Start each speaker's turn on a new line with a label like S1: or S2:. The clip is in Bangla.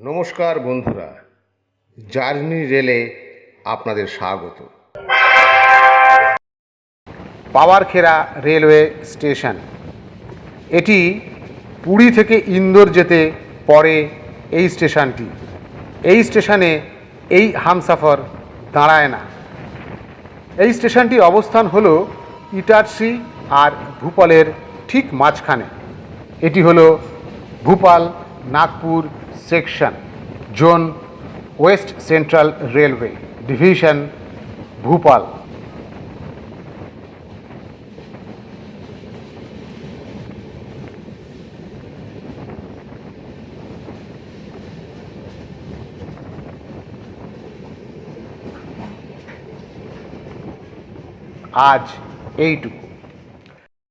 S1: নমস্কার বন্ধুরা, জার্নি রেলে আপনাদের স্বাগত।
S2: Pawarkheda railway station. এটি পুরী থেকে ইন্দোর যেতে পড়ে এই স্টেশনটি। এই স্টেশনে এই হামসাফর দাঁড়ায় না। এই স্টেশনটির অবস্থান হলো ইটারসি আর ভূপালের ঠিক মাঝখানে। এটি হলো Bhopal Nagpur section, zone west central railway, division Bhopal. আজ এইটুকু।